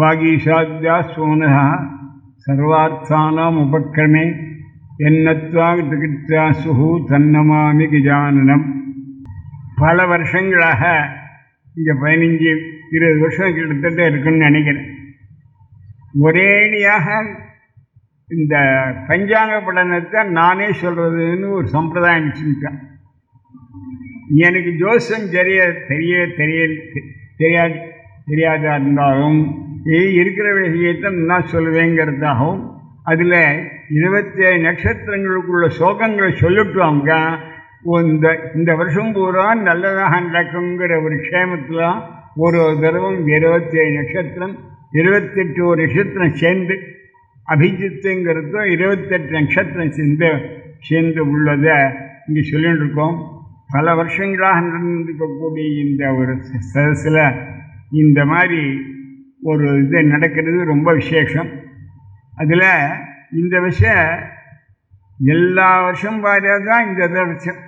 வாகீஷாத்யா சோனः சர்வார்த்தானாம் உபக்கிரமே என்னத்வா திகித்யா சுகு தன்னமாமி கிஜானனம். பல வருஷங்களாக இங்கே பதினஞ்சு இருபது வருஷம் கிட்டத்தட்ட இருக்குன்னு நினைக்கிறேன். ஒரேடியாக இந்த பஞ்சாங்க படனத்தை நானே சொல்கிறதுன்னு ஒரு சம்பிரதாயம் வச்சுருக்கேன் எனக்கு ஜோசம் தெரிய தெரிய தெரிய தெரியாது தெரியாதா இருந்தாலும் இருக்கிற விஷயத்தை நான் சொல்லுவேங்கிறதாகவும் அதில் இருபத்தேழு நட்சத்திரங்களுக்குள்ள சோகங்களை சொல்லிட்டு அவங்க இந்த இந்த வருஷம் பூரா நல்லதாக நடக்குங்கிற ஒரு க்ஷேமத்தில் ஒரு தடவை இருபத்தேழு நட்சத்திரம் இருபத்தெட்டு ஒரு நட்சத்திரம் சேர்ந்து அபிஜித்துங்கிறதும் இருபத்தெட்டு நட்சத்திரம் சேர்ந்து சேர்ந்து உள்ளதை இங்கே சொல்லிட்டு இருக்கோம் பல வருஷங்களாக நடந்திருக்கக்கூடிய இந்த ஒரு சதஸில் இந்த மாதிரி ஒரு இது நடக்கிறது ரொம்ப விசேஷம். அதில் இந்த விஷயம் எல்லா வருஷம் வாரியாக தான் இந்த வருஷம்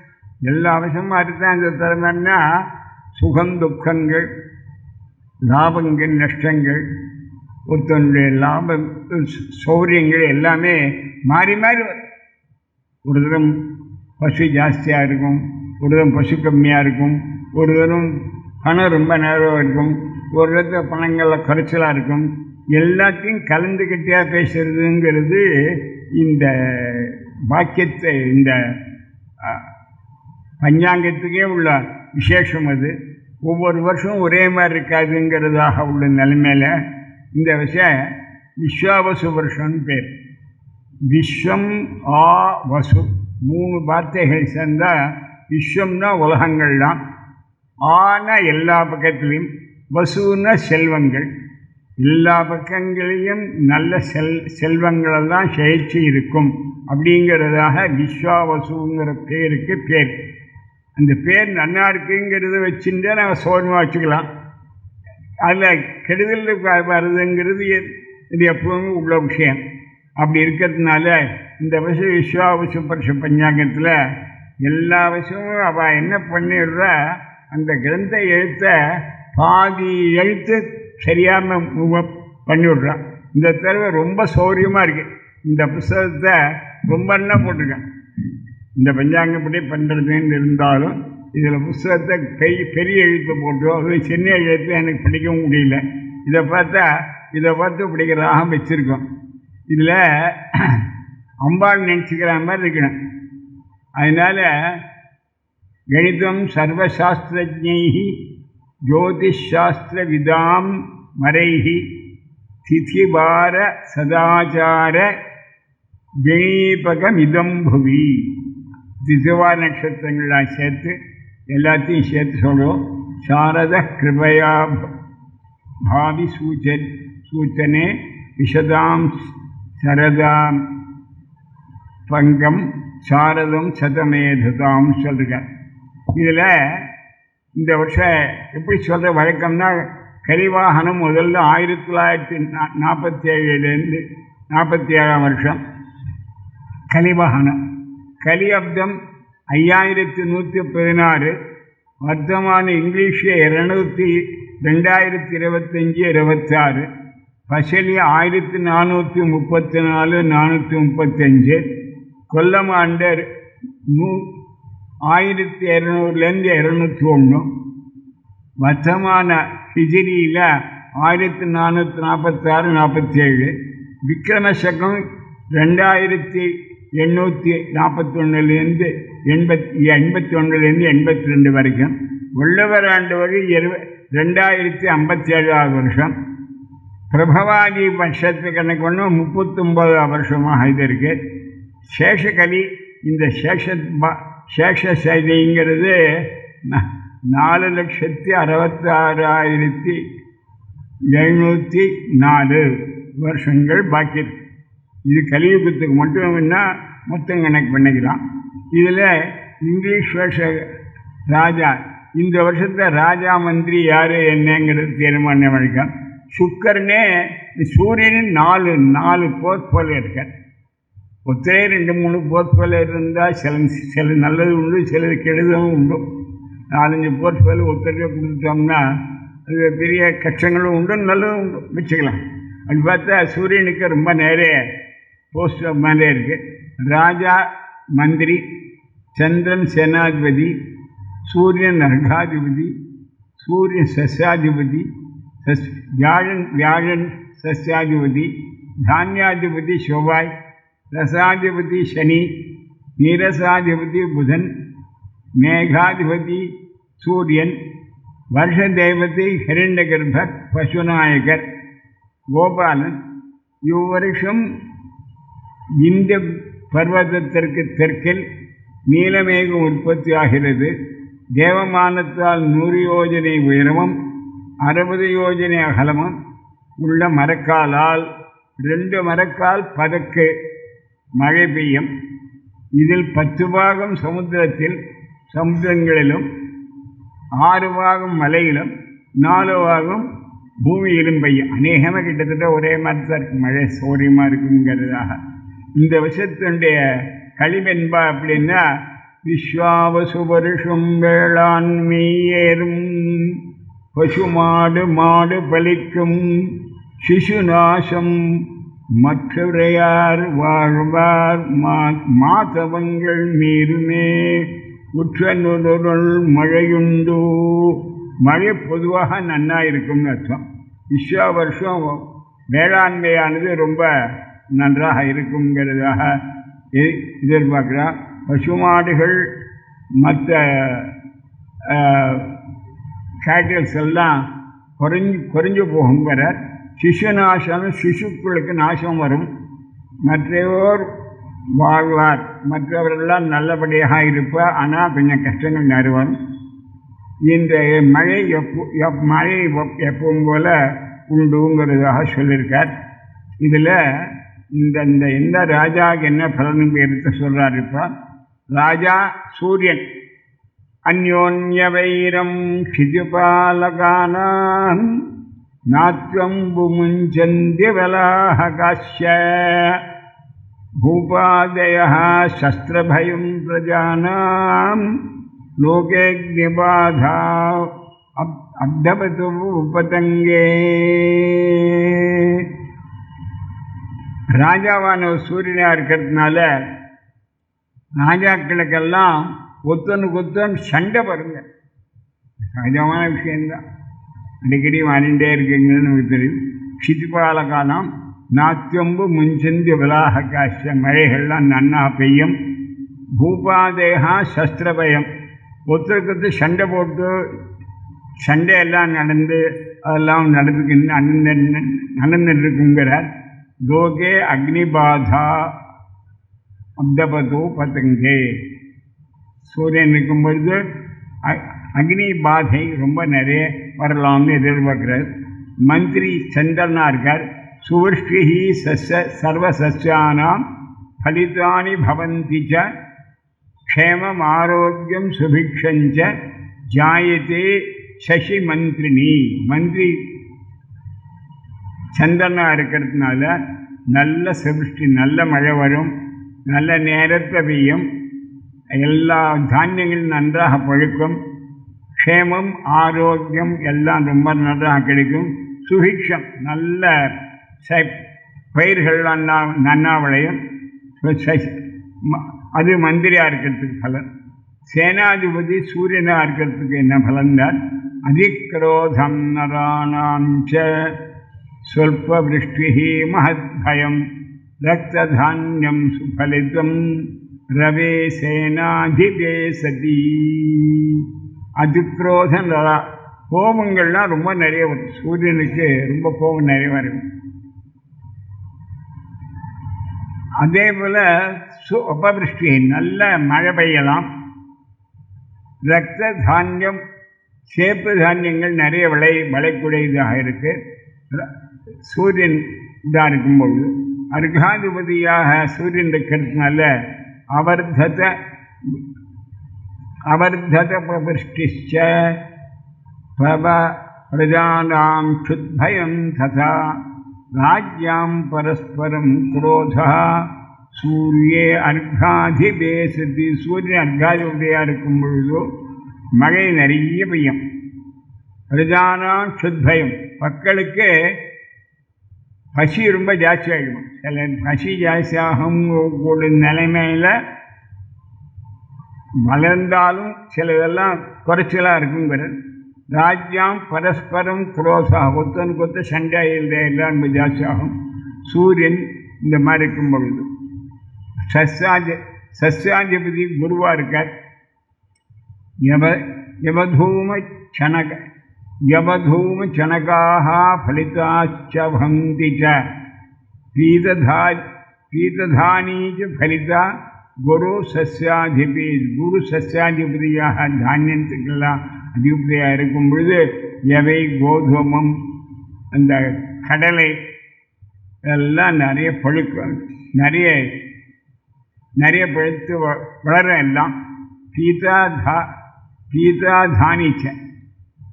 எல்லா வருஷம் மாதிரி தான் இந்த தரம்னா சுகம் துக்கங்கள் லாபங்கள் நஷ்டங்கள் ஒருத்தனுடைய லாபம் சௌரியங்கள் எல்லாமே மாறி மாறி வரும். ஒரு தரம் பசு ஜாஸ்தியாக இருக்கும் ஒரு தரம் பசு கம்மியாக இருக்கும் ஒரு தரம் பணம் ரொம்ப நேரம் இருக்கும். ஒரு இடத்துல பணங்களில் குறைச்சலாக இருக்கும். எல்லாத்தையும் கலந்துக்கிட்டே பேசுறதுங்கிறது இந்த பாக்கியத்தை இந்த பஞ்சாங்கத்துக்கே உள்ள விசேஷம் அது. ஒவ்வொரு வருஷம் ஒரே மாதிரி இருக்காதுங்கிறதாக உள்ள நிலைமையில் இந்த விஷயம் விஸ்வாவசு வருஷம்னு பேர். விஸ்வம் ஆ வசு மூணு வார்த்தைகள் சேர்ந்தால் விஸ்வம்னா உலகங்கள் தான் ஆன எல்லா பக்கத்துலேயும் வசூன செல்வங்கள். எல்லா பக்கங்களையும் நல்ல செல் செல்வங்களெல்லாம் செழிச்சு இருக்கும். அப்படிங்கிறதாக விஸ்வாவசுங்கிற பேருக்கு பேர். அந்த பேர் நன்னா இருக்குங்கிறத வச்சுட்டு நாங்கள் சோர்மா வச்சுக்கலாம். அதில் கெடுதல் வருதுங்கிறது இது எப்பவுமே உள்ள விஷயம். அப்படி இருக்கிறதுனால இந்த வருஷம் விஸ்வாவசு பரிசு பஞ்சாங்கத்தில் எல்லா வருஷமும் அவள் என்ன பண்ணிடுறா? அந்த கிரந்த எழுத்தை பாதி எழுத்து சரியாமல் பண்ணிவிட்றான் இந்த தடவை ரொம்ப சௌரியமாக இருக்குது இந்த புஸ்தகத்தை ரொம்ப என்ன போட்டிருக்கேன். இந்த பஞ்சாங்கப்படி பண்ணுறதுன்னு இருந்தாலும் இதில் புஸ்தகத்தை கை பெரிய எழுத்து போட்டு அது சின்ன எழுத்து எனக்கு பிடிக்கவும் முடியல. இதை பார்த்தா இதை பார்த்து பிடிக்கிறதாக வச்சுருக்கோம். இதில் அம்பாள் நினச்சிக்கிற மாதிரி இருக்கணும். அதனால் கணிதம் சர்வசாஸ்திரஜை ஜோதிஷாஸ்திர விதாம் மரைஹி திதிபார சதாச்சார கணீபகமிதம் புவி. திசுவார நட்சத்திரங்களாக சேர்த்து எல்லாத்தையும் சேர்த்து சொல்கிறோம் சாரத கிருபையா பாவி சூச்ச சூச்சனே விஷதாம் சரதாம் பங்கம் சாரதம் சதமேததாம் சொல்கிறார் இதில் இந்த வருஷம் எப்படி சொல்கிற வழக்கம்னா கரிவாகனம் முதல்ல ஆயிரத்தி தொள்ளாயிரத்தி நா நாற்பத்தி ஏழுலேருந்து நாற்பத்தி ஏழாம் வருஷம் கலிவாகனம் கலியப்தம் ஐயாயிரத்தி நூற்றி பதினாறு. வர்த்தமான இங்கிலீஷில் இரநூத்தி ரெண்டாயிரத்தி இருபத்தஞ்சி இருபத்தாறு. பசலி ஆயிரத்தி நானூற்றி முப்பத்தி நாலு நானூற்றி முப்பத்தஞ்சு. கொல்லம் ஆண்டர் நூ ஆயிரத்தி இரநூறுலேருந்து இரநூத்தி ஒன்று வசமான ஹிஜிரியில் ஆயிரத்தி நானூற்றி நாற்பத்தாறு நாற்பத்தேழு விக்ரமசகம் ரெண்டாயிரத்தி எண்ணூற்றி நாற்பத்தொன்னுலேருந்து எண்பத்தி எண்பத்தி ஒன்றுலேருந்து எண்பத்தி ரெண்டு வரைக்கும். உள்ளவர் ஆண்டு வரை இரு ரெண்டாயிரத்தி ஐம்பத்தி ஏழாவது வருஷம். பிரபவாதி வருஷத்து கணக்கு ஒன்று முப்பத்தொம்போது வருஷமாக இது இருக்குது சேஷகலி இந்த சேஷ சேஷ சைதைங்கிறது நாலு லட்சத்தி அறுபத்தாறாயிரத்தி எழுநூற்றி நாலு வருஷங்கள் பாக்கி இருக்கு. இது கலியுகத்துக்கு மட்டும் என்ன மொத்தம் கணக்கு பண்ணிக்கலாம். இதில் இங்கிலீஷ் வருஷ ராஜா இந்த வருஷத்தில் ராஜா மந்திரி யார் என்னங்கிறது தீர்மானம் வழக்கம் சுக்கரனே சூரியனின் நாலு நாலு போர்ட்ஃபோலியோ இருக்கார். ஒத்தே ரெண்டு மூணு போர்ட்ஃபோலியோ இருந்தால் சில சில நல்லது உண்டு சில கெடுதலும் உண்டு. நாலஞ்சு போர்ட்ஃபோலியோ ஒத்தரையே கொடுத்துட்டோம்னா அது பெரிய கஷ்டங்களும் உண்டு நல்லதும் உண்டு. வச்சுக்கலாம். அது பார்த்தா சூரியனுக்கு ரொம்ப நேரே போஸ்ட் மேலே இருக்குது ராஜா மந்திரி சந்திரன் சேனாதிபதி சூரியன் அர்காதிபதி சூரியன் சஸ்யாதிபதி சஸ் வியாழன் வியாழன் சஸ்யாதிபதி தானியாதிபதி செவ்வாய் ரசாதிபதி சனி நீரசாதிபதி புதன் மேகாதிபதி சூரியன் வருஷ தேவதை ஹிரண்யகர்பர் பசுநாயகர் கோபாலன். இவ்வருஷம் இந்த பர்வதத்திற்கு தெற்கில் நீலமேகம் உற்பத்தி ஆகிறது. தேவமானத்தால் நூறு யோஜனை உயரமும் அறுபது யோஜனை அகலமும் உள்ள மரக்காலால் ரெண்டு மரக்கால் பதக்கு மழை பெய்யும். இதில் பத்து பாகம் சமுத்திரத்தில் சமுத்திரங்களிலும் ஆறு பாகம் மலையிலும் நாலு பாகம் பூமியிலும் பெய்யும். அநேகமாக கிட்டத்தட்ட ஒரே மாதிரி தான் இருக்கும் மழை சௌரியமாக இருக்குங்கிறதாக இந்த விஷயத்தினுடைய களிவென்பா அப்படின்னா விஸ்வாவசுபருஷம் வேளாண்மையேறும் பசு மாடு மாடு பலிக்கும் சிசு நாசம் மற்றவரையார் வாழ்வார் மா மாதவங்கள் மீறுமே உற்ற நுதல் மழையுண்டு. மழை பொதுவாக நன்னா இருக்கும்னு அர்த்தம். விஸ்வா வருஷம் வேளாண்மையானது ரொம்ப நன்றாக இருக்குங்கிறதாக எ- எதிர்பார்க்குறான் பசுமாடுகள் மற்ற கேட்டல்ஸ் எல்லாம் குறைஞ்சு குறைஞ்சு போகுங்கிற சிசு நாசம் சிசுக்களுக்கு நாசம் வரும். மற்றையோர் வாழ்வார். மற்றவரெல்லாம் நல்லபடியாக இருப்பார் ஆனால் கொஞ்சம் கஷ்டங்கள் நறுவரும் இந்த மழை எப்போ எப் மழை எப்பவும் போல உண்டுங்கிறதாக சொல்லியிருக்கார். இதில் இந்த இந்த எந்த ராஜாவுக்கு என்ன பலன் எடுத்து சொல்கிறார் இப்போ. ராஜா சூரியன். அந்யோன்ய வைரம் சிஜுபாலகானான் बुमुञ्चन्ति वलाहकाश्य भूपादयः शस्त्रभयं प्रजानां लोकेऽग्निबाधा अब् अब्धपतु उपतङ्गे ராஜாவான சூரியனாக இருக்கிறதுனால ராஜாக்களுக்கெல்லாம் ஒத்தனுக்கு ஒத்தன் சண்டை பாருங்க சகஜமான விஷயந்தான் அடிக்கடி வானிட்டே இருக்கீங்கன்னு நமக்கு தெரியும். க்ஷிதிபால காலம் நாத்தியொம்பு முன்செந்தி விலாக காசிய மழைகள்லாம் நன்னா பெய்யும். பூபாதேகா சஸ்திரபயம். ஒருத்தருக்கு சண்டை போட்டு சண்டை எல்லாம் நடந்து அதெல்லாம் நடந்துக்கின்னு நடந்து நடந்துட்டு இருக்குங்கிறார் லோகே அக்னிபாதா அப்தபதோ பத்தங்கே சூரியன் இருக்கும் பொழுது அ- அக்னி பாதை ரொம்ப நிறைய வரலாம்னு எதிர்பார்க்கிறார். மந்திரி சந்திரனா இருக்கார் சுவஷ்டி சஸ்ய சர்வ சஸ்யானாம் ஃபலிதானி பவந்தி ச க்ஷேமம் ஆரோக்கியம் சுபிக்ஷஞ்ச ஜாயத்தே சசி மந்திரினி மந்திரி சந்திரனா இருக்கிறதுனால நல்ல சிருஷ்டி நல்ல மழை வரும் நல்ல நேரத்தை பெய்யும் எல்லா தானியங்களும் நன்றாக பழுக்கும் க்ஷேமம் ஆரோக்கியம் எல்லாம் ரொம்ப நல்லா கிடைக்கும். சுபிக்ஷம் நல்ல ச பயிர்கள்லாம் நன்னா விளையும். அது மந்திரியாக இருக்கிறதுக்கு பலன். சேனாதிபதி சூரியனாக இருக்கிறதுக்கு என்ன பலன்தான் அதிக்ரோதம் நராணாஞ்ச சொல்ப விருஷ்டி மகத்பயம் ரத்ததானியம் சுபலிதம் ரவே சேனாதிபே சதி. அதிக்ரோதன் கோபங்கள்லாம் ரொம்ப நிறைய வரும். சூரியனுக்கு ரொம்ப கோபம் நிறைய வரும் அதே போல் சு அபவிருஷ்டி நல்ல மழை பெய்யலாம். ரத்த தானியம் சேப்பு தானியங்கள் நிறைய விளை விளைக்கூடியதாக இருக்குது சூரியன் இதாக இருக்கும்பொழுது அர்காதிபதியாக சூரியன் இருக்கிறதுனால அவர்தத்தை அவர்தத பிரபிருஷ்டிச்ச பிரப பிரஜானாம் க்ஷுத்பயம் ததா ராஜ்யாம் பரஸ்பரம் குரோதா சூரியே அர்காதிபேசதி சூரியன் அர்காதிபதியாக இருக்கும் பொழுது மழை நிறைய பெய்யும் பிரஜானாம் சுத்பயம் மக்களுக்கு பசி ரொம்ப ஜாஸ்தி ஆகிடும் சில பசி ஜாஸ்தியாகும் ஒரு நிலைமையில் மலர்ந்தாலும் சிலதெல்லாம் குறைச்சலாக இருக்குங்கிற ராஜ்யம் பரஸ்பரம் குரோசாக ஒத்தன் கொத்த சண்டையில் எல்லாம் ஜாஸ்தியாகும். சூரியன் இந்த மாதிரி இருக்கும் பொழுது. சஸ்யாஜ சஸ்யாதிபதி குருவாக இருக்கார். யவ யவதூம சனக யவதூம சனகாக ஃபலிதாச்ச ச பீததா பீததானீச்ச ஃபலிதா குரு சஸ்யாதிபதி குரு சஸ்யாதிபதியாக தானியத்துக்கெல்லாம் அதிபதியாக இருக்கும் பொழுது எவை கோதுமம் அந்த கடலை எல்லாம் நிறைய பழுக்க நிறைய நிறைய பழுத்து வ- எல்லாம் பீதா தா பீதா தானிச்ச.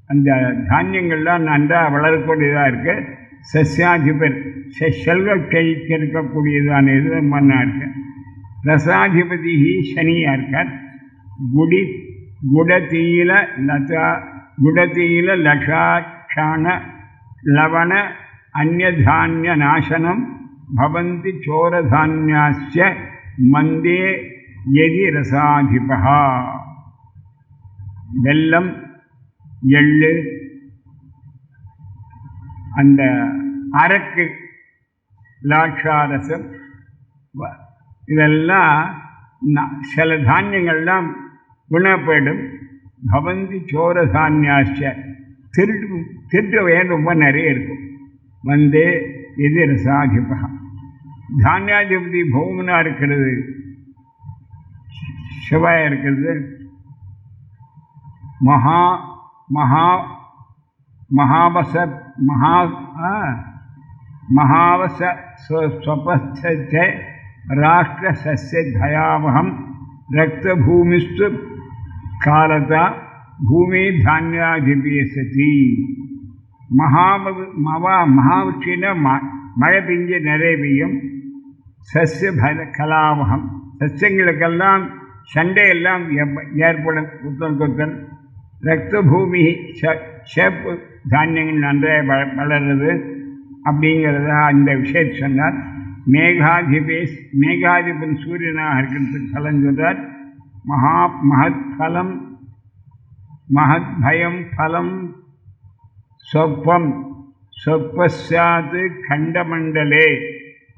அந்த தானியங்கள்லாம் நன்றாக வளரக்கூடியதாக இருக்கு. சஸ்யாதிபர் செ- செல்வ கழிக்க இருக்கக்கூடியதான இது மண்ணாக இருக்கேன் ரசாதிபதி சனியாக இருக்கார். குடி குடத்தீல லதா குடத்தீல லஷாட்சண லவண அந்நிய நாசனம் பவந்தி சோரதானியாஸ்ய மந்தே எதி ரசாதிபா வெல்லம் எள்ளு அந்த அரக்கு லாட்சாரசம் இதெல்லாம் ந- சில தானியங்கள்லாம் குணப்படும் பவந்தி சோர தானியாச்ச திருட்டு திருட்டு வயல் ரொம்ப நிறைய இருக்கும். வந்து இது ரசாதிபகம் தானியாதிபதி பௌமனாக இருக்கிறது. செவ்வாய் இருக்கிறது. மகா மகா மகாவச மகா ஆ, மகாவச ஸ்வபஸ்த ராஷ்டிர சஸ்ய தயாவகம் ரக்தபூமிஸ்து காலதா பூமி தானியாதிபிய சதி மகாபு மவா மகாவிஷ்டின ம மழை பெஞ்சு நிறைய பெய்யும் சஸ்ய பல கலாவகம் சஸ்யங்களுக்கெல்லாம் சண்டையெல்லாம் எப்ப- ஏற்படும் குத்தன் குத்தன் ரத்த பூமி சேப்பு தானியங்கள் நன்றாக வளர்றது அப்படிங்கிறத அந்த விஷயத்தை சொன்னார். மேகாதிபேஸ் மேகாதிபன் சூரியனாக இருக்கின்ற பலன் சொல்றார். மகா மகத் பலம் மகத் பயம் பலம் சொப்பம் சொப்பஸ்யாத் கண்டமண்டலே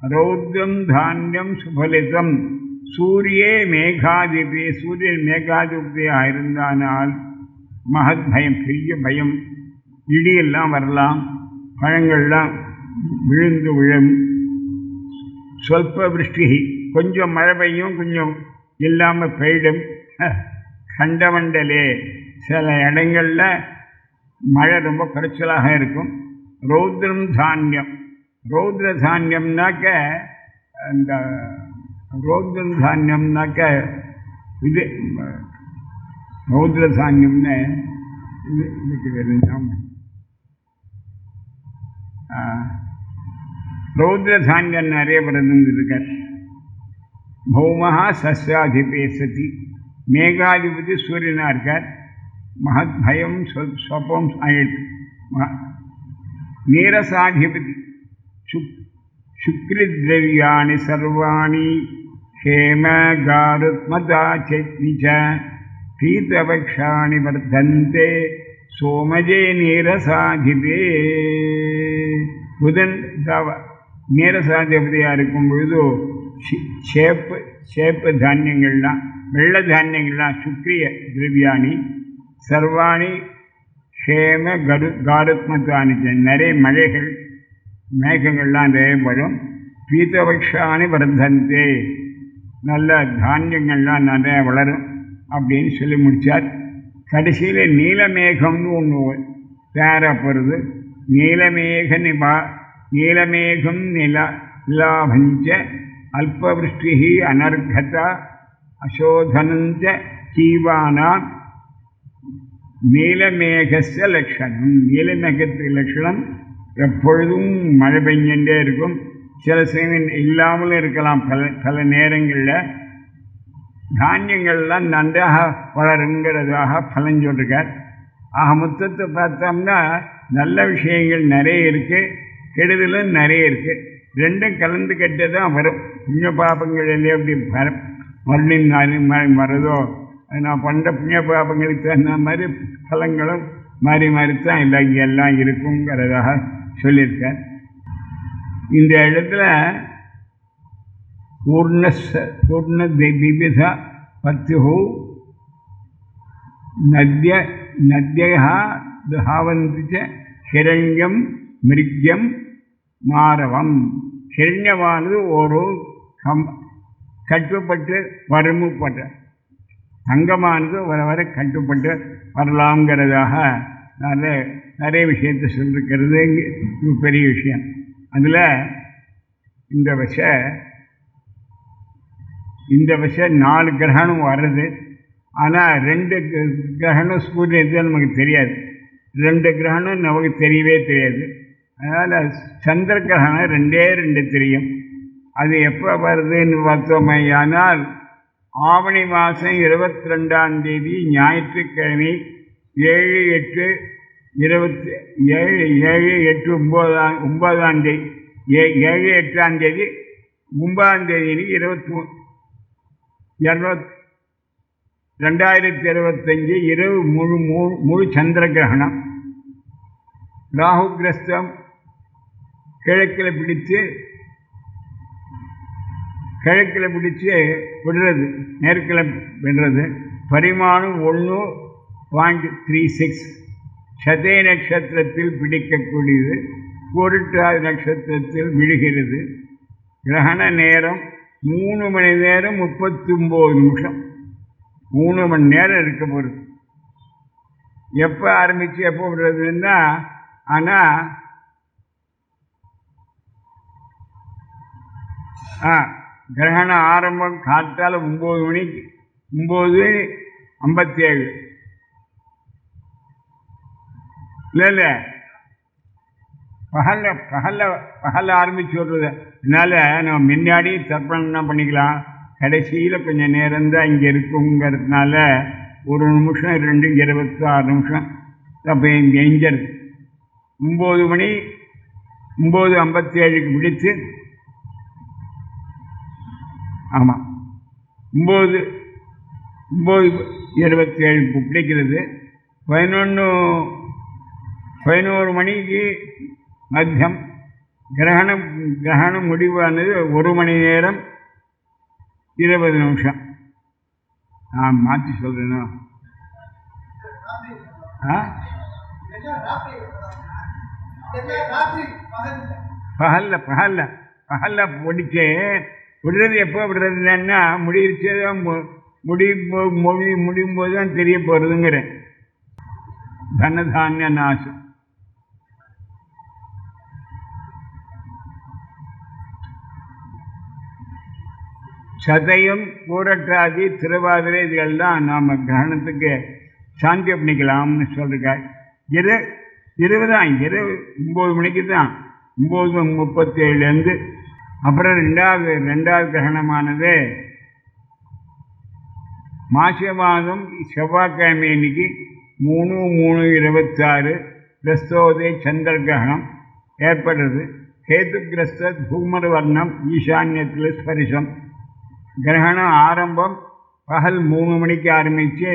ரௌத்ரம் தானியம் சுபலிதம். சூரியே மேகாதிபதி சூரியன் மேகாதிபதியாக இருந்தானால் மகத் பயம் பெரிய பயம் இடியெல்லாம் வரலாம் பழங்கள்லாம் விழுந்து விழும். சொல்ப விருஷ்டி கொஞ்சம் மழை பெய்யும் கொஞ்சம் இல்லாமல் பெய்டும். கண்டமண்டலே சில இடங்களில் மழை ரொம்ப குறைச்சலாக இருக்கும். ரௌத்ரம் தானியம். ரௌத்ர தானியம்னாக்க அந்த ரௌத்ரம் தானியம்னாக்க இது ரௌத்ர தானியம்னு இது இதுக்கு வேறு ரௌத்ர தானியம் நிறைய இருக்கார் பௌமஹா சஸ்யாதிபே சதி மேகாதிபதி சூரியனாக இருக்கார். மகத் பயம் சொப்பம் ஆயிடுச்சு நீரசாதிபதி. சுக் சுக்ரித்ரவியாணி சர்வாணி. ஹேம காருத்மதா சட்னி ச வர்த்தந்தே. சோமஜே நீரசாதிபே. புதன் தவ நீரசாதிபதியாக இருக்கும் பொழுது சேப்பு சேப்பு தானியங்கள்லாம் வெள்ள தானியங்கள்லாம் சுக்ரிய திரவியாணி சர்வாணி ஹேம கரு காருத்மத்தானி நிறைய மழைகள் மேகங்கள்லாம் நிறைய வரும் பீத்தபக்ஷானி வர்த்தந்தே. நல்ல தானியங்கள்லாம் நிறைய வளரும் அப்படின்னு சொல்லி முடித்தார் கடைசியில் நீலமேகம்னு ஒன்று தயாராக நீலமேக நிபா நீலமேகம் நிலா லாபஞ்ச அல்பவృష్టి அனர்கத அசோதனஞ்ச ஜீவானாம். நீலமேகச லட்சணம் நீலமேகத்துக்கு லட்சணம் எப்பொழுதும் மழை பெஞ்சுட்டே இருக்கும். சில சமயம் இல்லாமலும் இருக்கலாம் பல பல நேரங்களில். தானியங்கள்லாம் நன்றாக வளருங்கிறதாக பலன் சொல்லிருக்கார் ஆக மொத்தத்தை பார்த்தோம்னா நல்ல விஷயங்கள் நிறைய இருக்குது கெடுதலும் நிறைய இருக்குது ரெண்டும் கலந்து கட்டு தான் வரும். புண்ணிய பாபங்கள் எல்லாம் எப்படி வரும்? மறுபடியும் நாலு மாறி வரதோ நான் பண்ணுற புண்ணிய பாபங்களுக்கு தகுந்த மாதிரி பலங்களும் மாறி மாறி தான் இல்லை இங்கே எல்லாம் இருக்குங்கிறதாக சொல்லியிருக்கார். இந்த இடத்துல பூர்ண பூர்ண விவித பத்து நத்ய நத்யா தாவந்தி ச ஹிரண்யம் மிருக்யம் மாரவம் ஹிரண்யவானது ஒரு கம் கட்டுப்பட்டு வறுமைப்பட்ட தங்கமானது வர வர கட்டுப்பட்டு வரலாங்கிறதாக நிறைய நிறைய விஷயத்தை சொல்லிருக்கிறது. இங்கே பெரிய விஷயம். அதில் இந்த விஷ இந்த விஷ நாலு கிரகணம் வர்றது. ஆனால் ரெண்டு கிரகணம் சூரியன் எதுவும் நமக்கு தெரியாது. ரெண்டு கிரகணம் நமக்கு தெரியவே தெரியாது. அதனால் சந்திர கிரகணம் ரெண்டே ரெண்டு தெரியும். அது எப்போ வருதுன்னு பார்த்தோமே ஆனால் ஆவணி மாதம் இருபத்தி ரெண்டாம் தேதி ஞாயிற்றுக்கிழமை ஏழு எட்டு இருபத்தி ஏழு ஏழு எட்டு ஒம்போதாம் ஒம்பதாம் தேதி ஏ ஏழு எட்டாம் தேதி ஒன்பதாம் தேதி இருபத்தி இரநூத் ரெண்டாயிரத்தி இருபத்தஞ்சி இரவு முழு முழு முழு சந்திர கிரகணம் ராகு கிரஸ்தம் கிழக்கில் பிடித்து கிழக்கில் பிடித்து விடுறது மேற்கில் விடுறது. பரிமாணம் ஒன்று பாயிண்ட் த்ரீ சிக்ஸ் சதய நட்சத்திரத்தில் பிடிக்கக்கூடியது பொருட்டாதி நட்சத்திரத்தில் விழுகிறது. கிரகண நேரம் மூணு மணி நேரம் முப்பத்தி ஒம்பது நிமிஷம். மூணு மணி நேரம் இருக்க போகிறது எப்போ ஆரம்பித்து எப்போ விடுறதுன்னா ஆனால் ஆ கிரகணம் ஆரம்பம் காற்றால் ஒம்பது மணிக்கு ஒம்பது ஐம்பத்தி ஏழு இல்லை இல்லை. பகலில் பகலில் பகலில் ஆரம்பிச்சு விடுறது அதனால் நம்ம முன்னாடி தர்ப்பணம் பண்ணிக்கலாம்? கடைசியில் கொஞ்சம் நேரம் தான் இங்கே இருக்குங்கிறதுனால ஒரு நிமிஷம் ரெண்டு இருபத்தாறு நிமிஷம் அப்போ இங்கே எஞ்சிருது ஒம்பது மணி ஒம்பது ஐம்பத்தி ஏழுக்கு பிடித்து ஆமாம் ஒம்பது ஒம்பது இருபத்தி ஏழு கிடைக்கிறது பதினொன்று பதினோரு மணிக்கு மத்தியம் கிரகணம் கிரகணம் முடிவானது ஒரு மணி நேரம் இருபது நிமிஷம். நான் மாற்றி சொல்கிறேன்னா ஆ? பகல்ல பகல்ல பகலில் பிடிச்சி விடுறது எப்போ விடுறதுன்னா முடிச்சு தான் முடியும் மொழி முடியும் போது தான் தெரிய போகிறதுங்கிறேன் தனதானிய நாசம். சதையும் கூரட்டாதி திருவாதிரை இதுகள்லாம் நாம் கிரகணத்துக்கு சாந்தி பண்ணிக்கலாம்னு சொல்லிருக்கார் இரு இரவு தான் இரவு ஒம்பது மணிக்கு தான் ஒம்பது முப்பத்தேழுலேருந்து அப்புறம் ரெண்டாவது ரெண்டாவது கிரகணமானது மாசி மாதம் செவ்வாய்க்கிழமை இன்னைக்கு மூணு மூணு இருபத்தாறு கிறிஸ்தோதய சந்திர கிரகணம் ஏற்படுறது கேதுகிரஸ்த தூமர வர்ணம் ஈசான்யத்தில் ஸ்பரிசம். கிரகணம் ஆரம்பம் பகல் மூணு மணிக்கு ஆரம்பித்து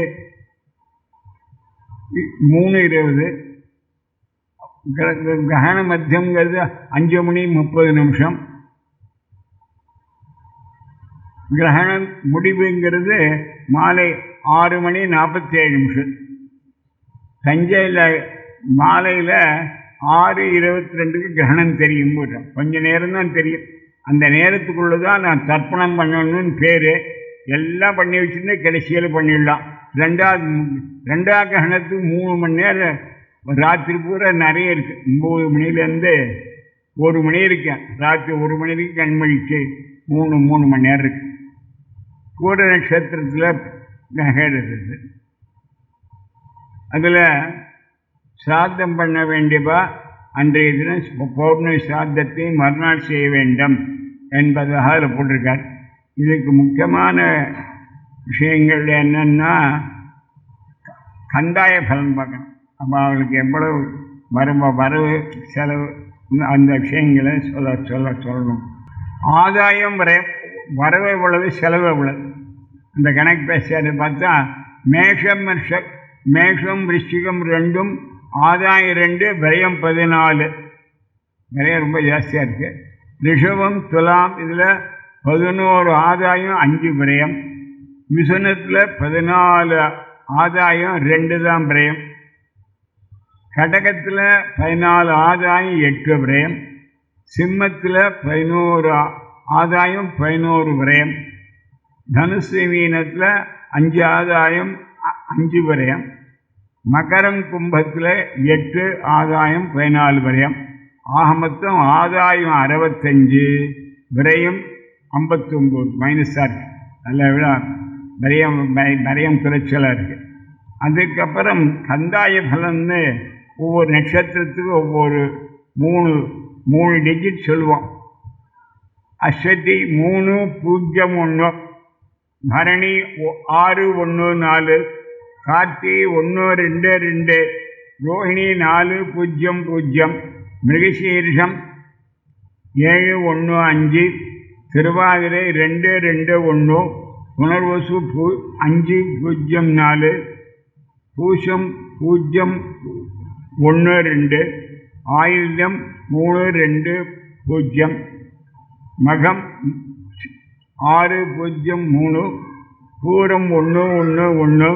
மூணு இருபது. கிரகண மத்தியங்கிறது அஞ்சு மணி முப்பது நிமிஷம். கிரகணம் முடிவுங்கிறது மாலை ஆறு மணி நாற்பத்தி ஏழு நிமிஷம். தஞ்சையில் மாலையில் ஆறு இருபத்தி ரெண்டுக்கு கிரகணம் தெரியும் போட்டோம் கொஞ்ச நேரம் தான் தெரியும். அந்த நேரத்துக்குள்ளே தான் நான் தர்ப்பணம் பண்ணணும்னு பேர். எல்லாம் பண்ணி வச்சுருந்தா கடைசியில் பண்ணிடலாம். ரெண்டாவது ரெண்டாவது கிரகணத்துக்கு மூணு மணி நேரம். ராத்திரி பூரா நிறைய இருக்குது ஒம்பது மணிலேருந்து ஒரு மணி இருக்கேன் ராத்திரி ஒரு மணி வரைக்கும் கண்மணிக்கு மூணு மூணு மணி நேரம் இருக்குது கூட நட்சத்திரத்தில் நகைடுறது அதில் சாத்தம் பண்ண வேண்டியவா அன்றைய தினம் பௌர்ணமி சாத்தத்தை மறுநாள் செய்ய வேண்டும் என்பதாக அதில் போட்டிருக்கார். இதுக்கு முக்கியமான விஷயங்கள் என்னென்னா கந்தாய பலன் பார்க்கணும். அப்போ அவளுக்கு எவ்வளவு வரும வரவு செலவு அந்த விஷயங்களை சொல்ல சொல்ல சொல்லணும். ஆதாயம் வர வரவு எவ்வளவு செலவு எவ்வளவு? அந்த கணக்கு பேசுறது பார்த்தா மேஷம் மேஷம் ரிஷிகம் ரெண்டும் ஆதாயம் ரெண்டு விரயம் பதினாலு. விரயம் ரொம்ப ஜாஸ்தியாக இருக்குது ரிஷபம் துலாம் இதில் பதினோரு ஆதாயம் அஞ்சு விரயம். மிசுனத்தில் பதினாலு ஆதாயம் ரெண்டு தான் விரயம். கடகத்தில் பதினாலு ஆதாயம் எட்டு விரயம். சிம்மத்தில் பதினோரு ஆதாயம் பதினோரு விரயம். தனுசு மீனத்தில் அஞ்சு ஆதாயம் அஞ்சு விரயம். மகரம் கும்பத்தில் எட்டு ஆதாயம் பதினாலு விரயம். ஆக மொத்தம் ஆதாயம் அறுபத்தஞ்சு விரயம் ஐம்பத்தொம்போது மைனஸாக இருக்கு. நல்ல விட விரயம் விரயம் குறைச்சலாக இருக்குது அதுக்கப்புறம் கந்தாய பலன்னு ஒவ்வொரு நட்சத்திரத்துக்கு ஒவ்வொரு மூணு மூணு டிஜிட் சொல்லுவோம் அஸ்வதி மூணு பூஜ்ஜியம் ஒன்று பரணி ஒ- ஆறு ஒன்று நாலு கார்த்தி ஒன்று ரெண்டு ரெண்டு ரோஹிணி நாலு பூஜ்ஜியம் பூஜ்ஜியம் மிருகசீர்ஷம் ஏழு ஒன்று அஞ்சு திருவாதிரை ரெண்டு ரெண்டு ஒன்று புனர்வசு பூ அஞ்சு பூஜ்ஜியம் நாலு பூஷம் பூஜ்ஜியம் ஒன்று ரெண்டு ஆயுதம் மூணு ரெண்டு பூஜ்ஜியம் மகம் ஆறு பூஜ்ஜியம் மூணு. பூரம் ஒன்று ஒன்று ஒன்று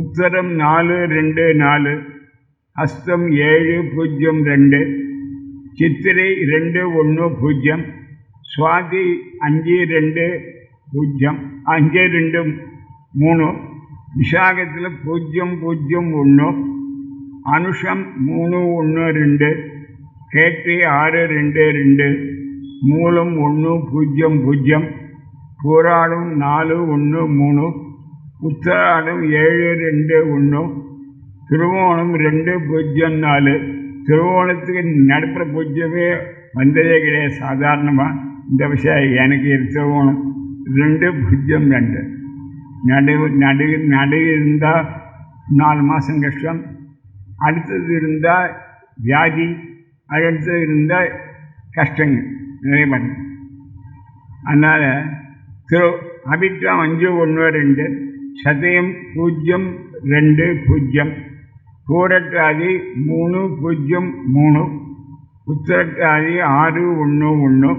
உத்தரம் நாலு ரெண்டு நாலு. அஸ்தம் ஏழு பூஜ்ஜியம் ரெண்டு. சித்திரை ரெண்டு ஒன்று பூஜ்ஜியம் சுவாதி அஞ்சு ரெண்டு பூஜ்ஜியம் அஞ்சு ரெண்டு மூணு. விசாகத்தில் பூஜ்ஜியம் பூஜ்ஜியம் ஒன்று அனுஷம் மூணு ஒன்று ரெண்டு. கேட்டு ஆறு ரெண்டு ரெண்டு. மூலம் ஒன்று பூஜ்ஜியம் பூஜ்ஜியம். போராடும் நாலு ஒன்று மூணு. உத்தராடம் ஏழு ரெண்டு ஒன்று திருவோணம் ரெண்டு பூஜ்ஜியம் நாலு. திருவோணத்துக்கு நடத்துகிற பூஜ்ஜியமே வந்ததே கிடையாது சாதாரணமாக இந்த விஷயம் எனக்கு திருவோணம். ரெண்டு பூஜ்ஜியம் ரெண்டு. நடு நடு நடு இருந்தால் நாலு மாதம் கஷ்டம். அடுத்தது இருந்தால் வியாதி. அடுத்து இருந்தால் கஷ்டங்கள் நிறைய பண்ணு அதனால் திரு அபிட்டம் அஞ்சு ஒன்று ரெண்டு சதயம் பூஜ்ஜியம் ரெண்டு பூஜ்ஜியம் பூரட்டாதி மூணு பூஜ்ஜியம் மூணு உத்தரட்டாதி ஆறு ஒன்று ஒன்று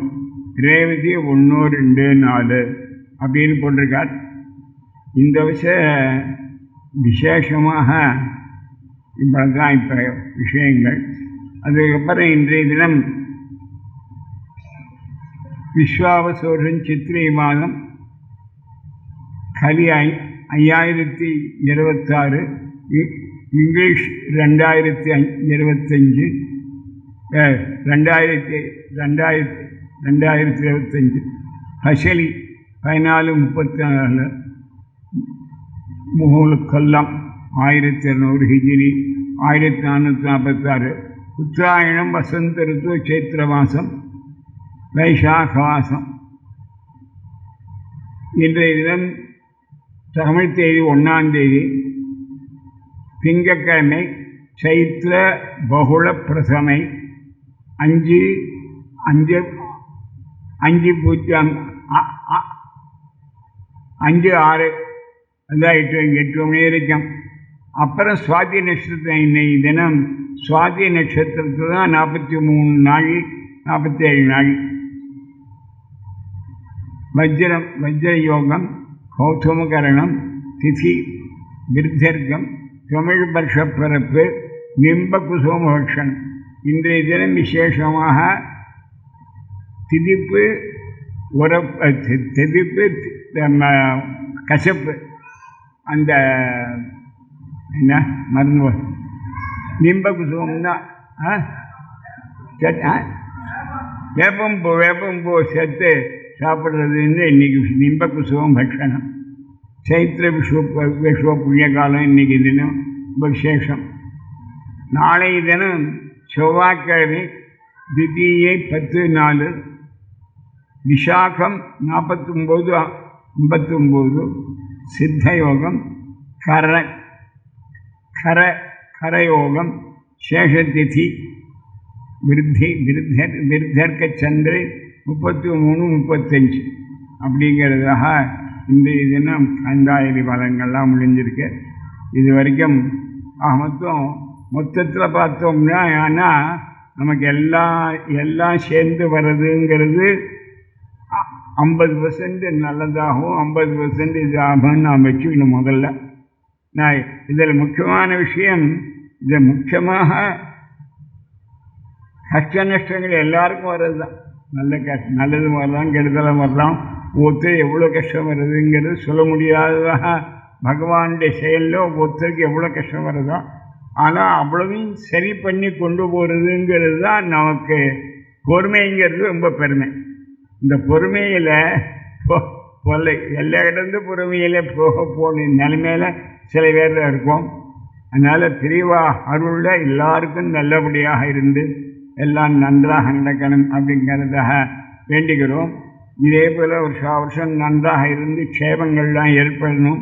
ரேவதி ஒன்று ரெண்டு நாலு அப்படின்னு போட்டிருக்கார். இந்த விஷயம் விசேஷமாக இவ்வளோதான் இப்போ விஷயங்கள். அதுக்கப்புறம் இன்றைய தினம் விஸ்வாவசோரன் சித்திரை மாதம் கலி ஐ ஐயாயிரத்தி இருபத்தாறு இங்கிலீஷ் ரெண்டாயிரத்தி இருபத்தஞ்சு ரெண்டாயிரத்தி ரெண்டாயிரத்தி ரெண்டாயிரத்தி இருபத்தஞ்சு ஹசலி பதினாலு முப்பத்தி நாலு முகூல் ஆயிரத்தி இரநூறு ஹிஜிரி ஆயிரத்தி நானூற்றி நாற்பத்தாறு உத்தராயணம் வசந்த ரித்து சைத்திர மாதம் வைசாக மாதம் இன்றைய தினம் தமிழ் தேதி ஒன்றாம் தேதி. திங்கக்கிழமை சைத்திர பகுள பிரசமை. அஞ்சு அஞ்சு அஞ்சு பூஜ்ஜியம் அ- அஞ்சு ஆறு. அதான் எட்டு எட்டு மணி வரைக்கும். அப்புறம் சுவாதி நட்சத்திரம் இன்னைக்கு தினம். சுவாதி நட்சத்திரத்தில் தான் நாற்பத்தி மூணு நாள் நாற்பத்தி ஏழு நாள். வஜ்ரம் வஜ்ர யோகம் கௌதமகரணம் திதி விருத்தர்க்கம் தமிழ் வருஷ பிறப்பு நிம்ப குசோமோஷன் இன்றைய தினம் விசேஷமாக திதிப்பு உரப்பு திதிப்பு கசப்பு. அந்த என்ன மருந்து நிம்ப குசுமம்னா ஆ? சரி வேப்பம் வேப்பம்பூ வேப்பம்பூ சேர்த்து சாப்பிட்றதுன்னு இன்றைக்கி நிம்ப குசுமம் பட்சணம் சைத்திர விஸ்வ விஸ்வ புண்ணிய காலம் இன்னைக்கு தினம் விசேஷம். நாளைய தினம் செவ்வாய்க்கிழமை திதியை பத்து நாலு விசாகம் நாற்பத்தொம்போது ஐம்பத்தொம்போது சித்த யோகம் கர கர ஹரயோகம் சேஷதிதி விருத்தி விருத்தர் விருத்தர்க்க சந்திர முப்பத்தி மூணு முப்பத்தஞ்சு அப்படிங்கிறதாக இந்த தினம் கந்தாயலி பலங்கள்லாம் முடிஞ்சிருக்கு. இது வரைக்கும் ஆக மொத்தம் மொத்தத்தில் பார்த்தோம்னா ஆனால் நமக்கு எல்லாம் எல்லாம் சேர்ந்து வர்றதுங்கிறது ஐம்பது பர்சன்ட் நல்லதாகவும் ஐம்பது பர்சன்ட் இதாகும்னு நான் வச்சுக்கணும் முதல்ல. நான் இதில் முக்கியமான விஷயம் இது முக்கியமாக கஷ்ட நஷ்டங்கள் எல்லாருக்கும் வர்றது தான் நல்ல கஷ்ட நல்லதும் வரலாம் கெடுதலும் வரலாம். ஒத்து எவ்வளோ கஷ்டம் வருதுங்கிறது சொல்ல முடியாததாக பகவானுடைய செயலில் ஒருத்தருக்கு எவ்வளோ கஷ்டம் வருதோ ஆனால் அவ்வளவையும் சரி பண்ணி கொண்டு போகிறதுங்கிறது தான் நமக்கு பொறுமைங்கிறது ரொம்ப பெருமை. இந்த பொறுமையில் கொல்லை எல்லா இடந்து பொறுமையில் போக போன நிலைமையில் சில பேர் இருக்கும் அதனால் பிரிவா அருளில் எல்லாருக்கும் நல்லபடியாக இருந்து எல்லாம் நன்றாக நடக்கணும் அப்படிங்கிறதாக வேண்டிக்கிறோம். இதே போல் வருஷா வருஷம் நன்றாக இருந்து க்ஷேமங்கள்லாம் ஏற்படணும்.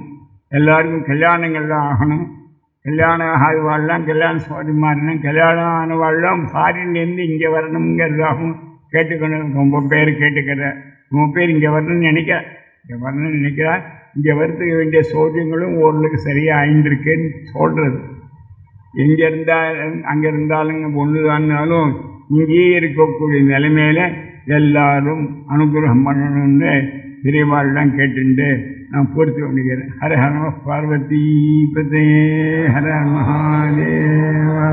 எல்லாருக்கும் கல்யாணங்கள்லாம் ஆகணும். கல்யாணம் ஆகாதவாள்லாம் கல்யாணம் சுவாரிமாறணும் கல்யாணம் ஆனவாள்லாம் ஃபாரின்லேருந்து இங்கே வரணுங்கிறதாகவும் கேட்டுக்கணும். ரொம்ப பேர் கேட்டுக்கிற ரொம்ப பேர் இங்கே வரணும்னு நினைக்கிற இங்கே வரணும்னு நினைக்கிறார். இங்கே வருத்த வேண்டிய சோதியங்களும் ஓரளவுக்கு சரியாக ஆய்ந்திருக்குன்னு சொல்கிறது எங்கே இருந்தாலும் அங்கே இருந்தாலும் ஒன்று தானாலும் இங்கேயே இருக்கக்கூடிய நிலைமையில் எல்லாரும் அனுகிரகம் பண்ணணும்னு பெரியவாள்லாம் கேட்டுண்டு நான் பொறுத்து பண்ணிக்கிறேன் ஹர ஹர பார்வதி பதே ஹர மகாதேவா.